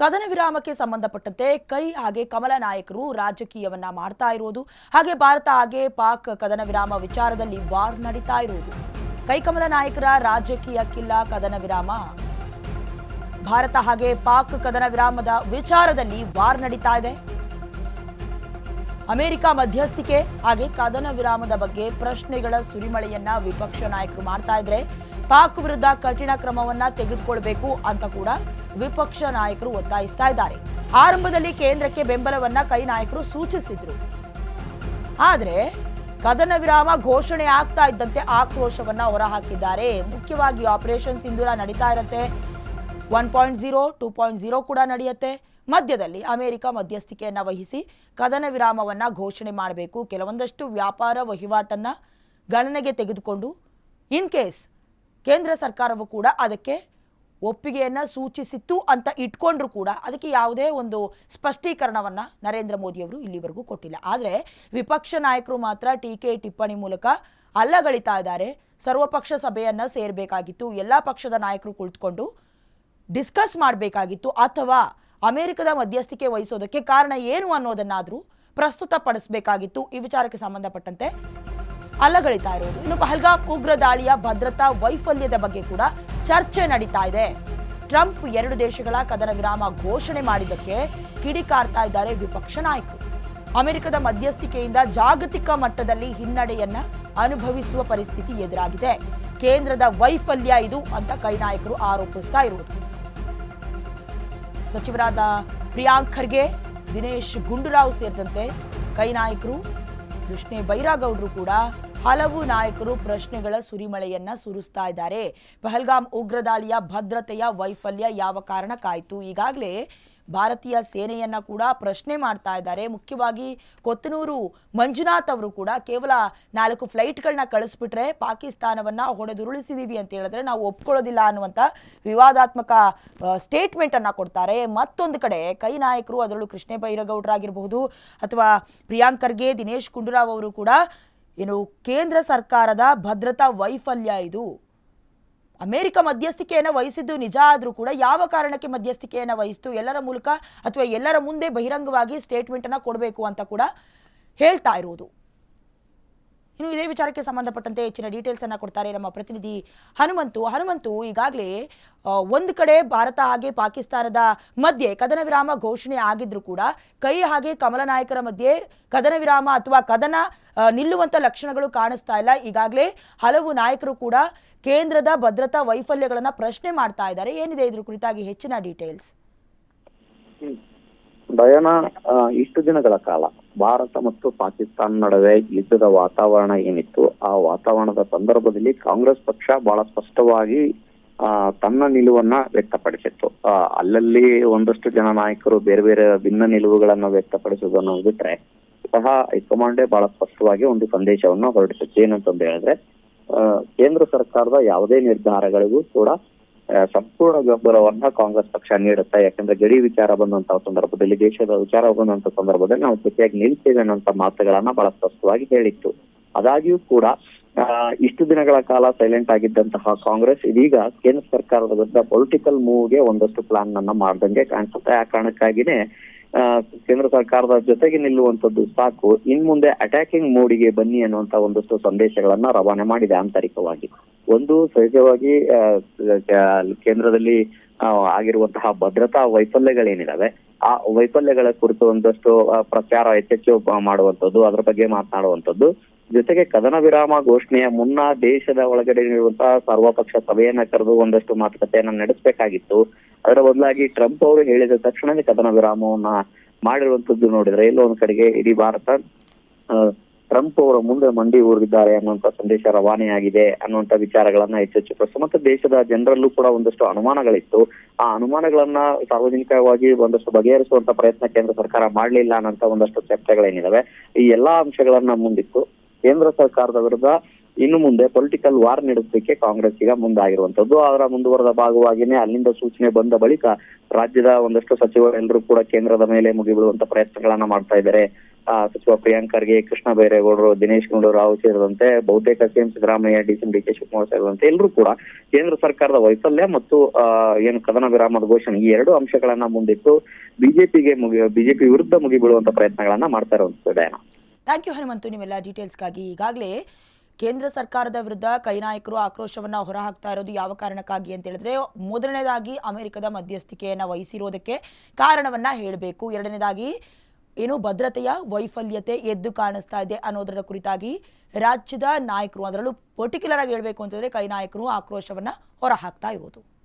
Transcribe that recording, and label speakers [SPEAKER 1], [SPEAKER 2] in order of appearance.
[SPEAKER 1] ಕದನ ವಿರಾಮಕ್ಕೆ ಸಂಬಂಧಪಟ್ಟಂತೆ ಕೈ ಹಾಗೆ ಕಮಲ ನಾಯಕರು ರಾಜಕೀಯವನ್ನ ಮಾಡ್ತಾ ಇರೋದು. ಹಾಗೆ ಭಾರತ ಹಾಗೆ ಪಾಕ್ ಕದನ ವಿರಾಮ ವಿಚಾರದಲ್ಲಿ ವಾರ್ ನಡೀತಾ ಇರುವುದು ಕೈ ಕಮಲ ನಾಯಕರ ರಾಜಕೀಯಕ್ಕಿಲ್ಲ ಕದನ ವಿರಾಮ. ಭಾರತ ಹಾಗೆ ಪಾಕ್ ಕದನ ವಿರಾಮದ ವಿಚಾರದಲ್ಲಿ ವಾರ್ ನಡೀತಾ ಇದೆ. ಅಮೆರಿಕ ಮಧ್ಯಸ್ಥಿಕೆ, ಹಾಗೆ ಕದನ ವಿರಾಮದ ಬಗ್ಗೆ ಪ್ರಶ್ನೆಗಳ ಸುರಿಮಳೆಯನ್ನ ವಿಪಕ್ಷ ನಾಯಕರು ಮಾಡ್ತಾ ಇದ್ರೆ ಪಾಕ್ ವಿರುದ್ಧ ಕಠಿಣ ಕ್ರಮವನ್ನ ತೆಗೆದುಕೊಳ್ಬೇಕು ಅಂತ ಕೂಡ ವಿಪಕ್ಷ ನಾಯಕರು ಒತ್ತಾಯಿಸ್ತಾ ಇದ್ದಾರೆ. ಆರಂಭದಲ್ಲಿ ಕೇಂದ್ರಕ್ಕೆ ಬೆಂಬಲವನ್ನ ಕೈ ನಾಯಕರು ಸೂಚಿಸಿದ್ರು. ಆದ್ರೆ ಕದನ ವಿರಾಮ ಘೋಷಣೆ ಆಗ್ತಾ ಇದ್ದಂತೆ ಆಕ್ರೋಶವನ್ನ ಹೊರಹಾಕಿದ್ದಾರೆ. ಮುಖ್ಯವಾಗಿ ಆಪರೇಷನ್ ಸಿಂಧೂರ ನಡೀತಾ ಇರತ್ತೆ. One point zero, two point zero ಕೂಡ ನಡೆಯುತ್ತೆ. ಮಧ್ಯದಲ್ಲಿ ಅಮೆರಿಕ ಮಧ್ಯಸ್ಥಿಕೆಯನ್ನ ವಹಿಸಿ ಕದನ ವಿರಾಮವನ್ನ ಘೋಷಣೆ ಮಾಡಬೇಕು. ಕೆಲವೊಂದಷ್ಟು ವ್ಯಾಪಾರ ವಹಿವಾಟನ್ನ ಗಣನೆಗೆ ತೆಗೆದುಕೊಂಡು, ಇನ್ ಕೇಸ್ ಕೇಂದ್ರ ಸರ್ಕಾರವು ಕೂಡ ಅದಕ್ಕೆ ಒಪ್ಪಿಗೆಯನ್ನು ಸೂಚಿಸಿತ್ತು ಅಂತ ಇಟ್ಕೊಂಡ್ರು ಕೂಡ ಅದಕ್ಕೆ ಯಾವುದೇ ಒಂದು ಸ್ಪಷ್ಟೀಕರಣವನ್ನು ನರೇಂದ್ರ ಮೋದಿಯವರು ಇಲ್ಲಿವರೆಗೂ ಕೊಟ್ಟಿಲ್ಲ. ಆದರೆ ವಿಪಕ್ಷ ನಾಯಕರು ಮಾತ್ರ ಟೀಕೆ, ಟಿಪ್ಪಣಿ ಮೂಲಕ ಅಲ್ಲಗಳಿತಾ ಇದ್ದಾರೆ. ಸರ್ವಪಕ್ಷ ಸಭೆಯನ್ನು ಸೇರಬೇಕಾಗಿತ್ತು. ಎಲ್ಲ ಪಕ್ಷದ ನಾಯಕರು ಕುಳಿತುಕೊಂಡು ಡಿಸ್ಕಸ್ ಮಾಡಬೇಕಾಗಿತ್ತು. ಅಥವಾ ಅಮೆರಿಕದ ಮಧ್ಯಸ್ಥಿಕೆ ವಹಿಸೋದಕ್ಕೆ ಕಾರಣ ಏನು ಅನ್ನೋದನ್ನಾದರೂ ಪ್ರಸ್ತುತಪಡಿಸಬೇಕಾಗಿತ್ತು. ಈ ವಿಚಾರಕ್ಕೆ ಸಂಬಂಧಪಟ್ಟಂತೆ ಅಲ್ಲಗಳಿತಾ ಇರೋದು. ಇನ್ನು ಪಹಲ್ಗಾಮ್ ಉಗ್ರ ದಾಳಿಯ ಭದ್ರತಾ ವೈಫಲ್ಯದ ಬಗ್ಗೆ ಕೂಡ ಚರ್ಚೆ ನಡೀತಾ ಇದೆ. ಟ್ರಂಪ್ ಎರಡು ದೇಶಗಳ ಕದನ ವಿರಾಮ ಘೋಷಣೆ ಮಾಡಿದ್ದಕ್ಕೆ ಕಿಡಿಕಾರ್ತಾ ಇದ್ದಾರೆ ವಿಪಕ್ಷ ನಾಯಕರು. ಅಮೆರಿಕದ ಮಧ್ಯಸ್ಥಿಕೆಯಿಂದ ಜಾಗತಿಕ ಮಟ್ಟದಲ್ಲಿ ಹಿನ್ನಡೆಯನ್ನ ಅನುಭವಿಸುವ ಪರಿಸ್ಥಿತಿ ಎದುರಾಗಿದೆ. ಕೇಂದ್ರದ ವೈಫಲ್ಯ ಇದು ಅಂತ ಕೈ ನಾಯಕರು ಆರೋಪಿಸ್ತಾ ಇರುವುದು. ಸಚಿವರಾದ ಪ್ರಿಯಾಂಕ್ ಖರ್ಗೆ, ದಿನೇಶ್ ಗುಂಡೂರಾವ್ ಸೇರಿದಂತೆ ಕೈ ನಾಯಕರು ಕೃಷ್ಣೇ ಬೈರಾಗೌಡರು ಕೂಡ ಹಲವು ನಾಯಕರು ಪ್ರಶ್ನೆಗಳ ಸುರಿಮಳೆಯನ್ನ ಸುರಿಸ್ತಾ ಇದ್ದಾರೆ. ಪಹಲ್ಗಾಮ್ ಉಗ್ರದಾಳಿಯ ಭದ್ರತೆಯ ವೈಫಲ್ಯ ಯಾವ ಕಾರಣಕ್ಕಾಯಿತು? ಈಗಾಗಲೇ ಭಾರತೀಯ ಸೇನೆಯನ್ನ ಕೂಡ ಪ್ರಶ್ನೆ ಮಾಡ್ತಾ ಇದ್ದಾರೆ. ಮುಖ್ಯವಾಗಿ ಕೊತ್ತನೂರು ಮಂಜುನಾಥ್ ಅವರು ಕೂಡ ಕೇವಲ ನಾಲ್ಕು ಫ್ಲೈಟ್ಗಳನ್ನ ಕಳಿಸ್ಬಿಟ್ರೆ ಪಾಕಿಸ್ತಾನವನ್ನ ಹೊಡೆದುರುಳಿಸಿದೀವಿ ಅಂತ ಹೇಳಿದ್ರೆ ನಾವು ಒಪ್ಕೊಳ್ಳೋದಿಲ್ಲ ಅನ್ನುವಂಥ ವಿವಾದಾತ್ಮಕ ಸ್ಟೇಟ್ಮೆಂಟ್ ಅನ್ನ ಕೊಡ್ತಾರೆ. ಮತ್ತೊಂದು ಕಡೆ ಕೈ ನಾಯಕರು ಅದರಲ್ಲೂ ಕೃಷ್ಣ ಬೈರಗೌಡರಾಗಿರಬಹುದು ಅಥವಾ ಪ್ರಿಯಾಂಕರ್ಗೆ ದಿನೇಶ್ ಗುಂಡೂರಾವ್ ಅವರು ಕೂಡ ಏನು ಕೇಂದ್ರ ಸರ್ಕಾರದ ಭದ್ರತಾ ವೈಫಲ್ಯ ಇದು. ಅಮೆರಿಕ ಮಧ್ಯಸ್ಥಿಕೆಯನ್ನು ವಹಿಸಿದ್ದು ನಿಜ ಆದರೂ ಕೂಡ ಯಾವ ಕಾರಣಕ್ಕೆ ಮಧ್ಯಸ್ಥಿಕೆಯನ್ನು ವಹಿಸ್ತು, ಎಲ್ಲರ ಮೂಲಕ ಅಥವಾ ಎಲ್ಲರ ಮುಂದೆ ಬಹಿರಂಗವಾಗಿ ಸ್ಟೇಟ್ಮೆಂಟನ್ನು ಕೊಡಬೇಕು ಅಂತ ಕೂಡ ಹೇಳ್ತಾ ಇರುವುದು. ಇನ್ನು ಇದೇ ವಿಚಾರಕ್ಕೆ ಸಂಬಂಧಪಟ್ಟಂತೆ ಹೆಚ್ಚಿನ ಡೀಟೇಲ್ಸ್ ಅನ್ನ ಕೊಡ್ತಾರೆ ನಮ್ಮ ಪ್ರತಿನಿಧಿ ಹನುಮಂತು. ಹನುಮಂತು ಈಗಾಗಲೇ ಒಂದು ಕಡೆ ಭಾರತ ಹಾಗೆ ಪಾಕಿಸ್ತಾನದ ಮಧ್ಯೆ ಕದನ ವಿರಾಮ ಘೋಷಣೆ ಆಗಿದ್ರು ಕೂಡ, ಕೈ ಹಾಗೆ ಕಮಲ ನಾಯಕರ ಮಧ್ಯೆ ಕದನ ವಿರಾಮ ಅಥವಾ ಕದನ ನಿಲ್ಲುವಂಥ ಲಕ್ಷಣಗಳು ಕಾಣಿಸ್ತಾ ಇಲ್ಲ. ಈಗಾಗಲೇ ಹಲವು ನಾಯಕರು ಕೂಡ ಕೇಂದ್ರದ ಭದ್ರತಾ ವೈಫಲ್ಯಗಳನ್ನ ಪ್ರಶ್ನೆ ಮಾಡ್ತಾ ಇದ್ದಾರೆ. ಏನಿದೆ ಇದ್ರ ಕುರಿತಾಗಿ ಹೆಚ್ಚಿನ ಡೀಟೇಲ್ಸ್
[SPEAKER 2] ಡಯಾನ ಇಷ್ಟು ದಿನಗಳ ಕಾಲ ಭಾರತ ಮತ್ತು ಪಾಕಿಸ್ತಾನ ನಡುವೆ ಯುದ್ಧದ ವಾತಾವರಣ ಏನಿತ್ತು? ಆ ವಾತಾವರಣದ ಸಂದರ್ಭದಲ್ಲಿ ಕಾಂಗ್ರೆಸ್ ಪಕ್ಷ ಬಹಳ ಸ್ಪಷ್ಟವಾಗಿ ತನ್ನ ನಿಲುವನ್ನ ವ್ಯಕ್ತಪಡಿಸಿತ್ತು. ಅಲ್ಲಲ್ಲಿ ಒಂದಷ್ಟು ಜನ ನಾಯಕರು ಬೇರೆ ಬೇರೆ ಭಿನ್ನ ನಿಲುವುಗಳನ್ನ ವ್ಯಕ್ತಪಡಿಸುವುದನ್ನು ಬಿಟ್ರೆ ಸಹ ಹೈಕಮಾಂಡೇ ಬಹಳ ಸ್ಪಷ್ಟವಾಗಿ ಒಂದು ಸಂದೇಶವನ್ನ ಹೊರಡಿಸಿತ್ತು. ಏನಂತಂದು ಹೇಳಿದ್ರೆ ಕೇಂದ್ರ ಸರ್ಕಾರದ ಯಾವುದೇ ನಿರ್ಧಾರಗಳಿಗೂ ಕೂಡ ಸಂಪೂರ್ಣ ಬೆಂಬಲವನ್ನ ಕಾಂಗ್ರೆಸ್ ಪಕ್ಷ ನೀಡುತ್ತೆ. ಯಾಕಂದ್ರೆ ಗಡಿ ವಿಚಾರ ಬಂದಂತಹ ಸಂದರ್ಭದಲ್ಲಿ, ದೇಶದ ವಿಚಾರ ಬಂದಂತ ಸಂದರ್ಭದಲ್ಲಿ ನಾವು ಪ್ರತಿಯಾಗಿ ನಿಲ್ತೇವೆ ಅನ್ನೋಂತ ಮಾತುಗಳನ್ನ ಬಹಳ ಸ್ಪಷ್ಟವಾಗಿ ಹೇಳಿತ್ತು. ಆದಾಗ್ಯೂ ಕೂಡ ಇಷ್ಟು ದಿನಗಳ ಕಾಲ ಸೈಲೆಂಟ್ ಆಗಿದ್ದಂತಹ ಕಾಂಗ್ರೆಸ್ ಇದೀಗ ಕೇಂದ್ರ ಸರ್ಕಾರದ ವಿರುದ್ಧ ಪೊಲಿಟಿಕಲ್ ಮೂವ್ಗೆ ಒಂದಷ್ಟು ಪ್ಲಾನ್ ಅನ್ನ ಮಾಡ್ದಂಗೆ ಕಾಣಿಸುತ್ತೆ. ಆ ಕಾರಣಕ್ಕಾಗಿನೇ ಕೇಂದ್ರ ಸರ್ಕಾರದ ಜೊತೆಗೆ ನಿಲ್ಲುವಂತದ್ದು ಸಾಕು. ಇನ್ ಮುಂದೆ ಅಟ್ಯಾಕಿಂಗ್ ಮೋಡಿಗೆ ಬನ್ನಿ ಅನ್ನುವಂತ ಒಂದಷ್ಟು ಸಂದೇಶಗಳನ್ನ ರವಾನೆ ಮಾಡಿದೆ ಆಂತರಿಕವಾಗಿ. ಒಂದು, ಸಹಜವಾಗಿ ಕೇಂದ್ರದಲ್ಲಿ ಆಗಿರುವಂತಹ ಭದ್ರತಾ ವೈಫಲ್ಯಗಳೇನಿದಾವೆ, ಆ ವೈಫಲ್ಯಗಳ ಕುರಿತು ಒಂದಷ್ಟು ಪ್ರಚಾರ ಹೆಚ್ಚೆಚ್ಚು ಮಾಡುವಂತದ್ದು ಅದರ ಬಗ್ಗೆ ಮಾತನಾಡುವಂತದ್ದು ಜೊತೆಗೆ ಕದನ ವಿರಾಮ ಘೋಷಣೆಯ ಮುನ್ನ ದೇಶದ ಒಳಗಡೆ ಇರುವಂತಹ ಸರ್ವಪಕ್ಷ ಸಭೆಯನ್ನ ಕರೆದು ಒಂದಷ್ಟು ಮಾತುಕತೆಯನ್ನ ನಡೆಸಬೇಕಾಗಿತ್ತು. ಅದರ ಬದಲಾಗಿ ಟ್ರಂಪ್ ಅವರು ಹೇಳಿದ ತಕ್ಷಣವೇ ಕದನ ವಿರಾಮವನ್ನ ಮಾಡಿರುವಂತದ್ದು ನೋಡಿದ್ರೆ ಎಲ್ಲೋ ಒಂದ್ ಕಡೆಗೆ ಇಡೀ ಭಾರತ ಟ್ರಂಪ್ ಅವರ ಮುಂದೆ ಮಂಡಿ ಊರಿದ್ದಾರೆ ಅನ್ನುವಂತ ಸಂದೇಶ ರವಾನೆಯಾಗಿದೆ ಅನ್ನುವಂತ ವಿಚಾರಗಳನ್ನ ಹೆಚ್ಚೆಚ್ಚು ಮತ್ತೆ ದೇಶದ ಜನರಲ್ಲೂ ಕೂಡ ಒಂದಷ್ಟು ಅನುಮಾನಗಳಿತ್ತು. ಆ ಅನುಮಾನಗಳನ್ನ ಸಾರ್ವಜನಿಕವಾಗಿ ಒಂದಷ್ಟು ಬಗೆಹರಿಸುವಂತ ಪ್ರಯತ್ನ ಕೇಂದ್ರ ಸರ್ಕಾರ ಮಾಡಲಿಲ್ಲ ಅನ್ನೋಂತ ಒಂದಷ್ಟು ಚರ್ಚೆಗಳೇನಿದಾವೆ. ಈ ಎಲ್ಲಾ ಅಂಶಗಳನ್ನ ಮುಂದಿಟ್ಟು ಕೇಂದ್ರ ಸರ್ಕಾರದ ವಿರುದ್ಧ ಇನ್ನು ಮುಂದೆ ಪೊಲಿಟಿಕಲ್ ವಾರ್ ನಡೆಸಲಿಕ್ಕೆ ಕಾಂಗ್ರೆಸ್ ಈಗ ಮುಂದಾಗಿರುವಂತದ್ದು ಅದರ ಮುಂದುವರೆದ ಭಾಗವಾಗಿನೇ ಅಲ್ಲಿಂದ ಸೂಚನೆ ಬಂದ ಬಳಿಕ ರಾಜ್ಯದ ಒಂದಷ್ಟು ಸಚಿವರೆಲ್ಲರೂ ಕೂಡ ಕೇಂದ್ರದ ಮೇಲೆ ಮುಗಿಬಿಡುವಂತ ಪ್ರಯತ್ನಗಳನ್ನ ಮಾಡ್ತಾ ಇದ್ದಾರೆ. ಸಚಿವ ಪ್ರಿಯಾಂಕ್ ಖರ್ಗೆ, ಕೃಷ್ಣ ಬೈರೇಗೌಡರು, ದಿನೇಶ್ ಗುಂಡೂರಾವ್ ಸೇರಿದಂತೆ ಬಹುತೇಕ CM Siddaramaiah, D C D K Shivakumar ಸೇರಿದಂತೆ ಎಲ್ಲರೂ ಕೂಡ ಕೇಂದ್ರ ಸರ್ಕಾರದ ವೈಫಲ್ಯ ಮತ್ತು ಏನು ಕದನ ವಿರಾಮದ ಘೋಷಣೆ ಈ ಎರಡು ಅಂಶಗಳನ್ನ ಮುಂದಿಟ್ಟು ಬಿಜೆಪಿಗೆ ಮುಗಿ, ಬಿಜೆಪಿ ವಿರುದ್ಧ ಮುಗಿಬಿಡುವಂತ ಪ್ರಯತ್ನಗಳನ್ನ ಮಾಡ್ತಾ ಇರುವಂತದ್ದು
[SPEAKER 1] ಥ್ಯಾಂಕ್ ಯು ಹನುಮಂತು. ನಿಮ್ಮೆಲ್ಲ ಡೀಟೇಲ್ಸ್ಗಾಗಿ ಈಗಾಗಲೇ ಕೇಂದ್ರ ಸರ್ಕಾರದ ವಿರುದ್ಧ ಕೈ ನಾಯಕರು ಆಕ್ರೋಶವನ್ನ ಹೊರಹಾಕ್ತಾ ಇರೋದು ಯಾವ ಕಾರಣಕ್ಕಾಗಿ ಅಂತ ಹೇಳಿದ್ರೆ, ಮೊದಲನೇದಾಗಿ ಅಮೆರಿಕದ ಮಧ್ಯಸ್ಥಿಕೆಯನ್ನು ವಹಿಸಿರೋದಕ್ಕೆ ಕಾರಣವನ್ನ ಹೇಳಬೇಕು. ಎರಡನೇದಾಗಿ, ಏನು ಭದ್ರತೆಯ ವೈಫಲ್ಯತೆ ಎದ್ದು ಕಾಣಿಸ್ತಾ ಇದೆ ಅನ್ನೋದರ ಕುರಿತಾಗಿ ರಾಜ್ಯದ ನಾಯಕರು ಅದರಲ್ಲೂ ಪರ್ಟಿಕ್ಯುಲರ್ ಆಗಿ ಹೇಳಬೇಕು ಅಂತಂದ್ರೆ ಕೈ ನಾಯಕರು ಆಕ್ರೋಶವನ್ನ ಹೊರಹಾಕ್ತಾ ಇರೋದು.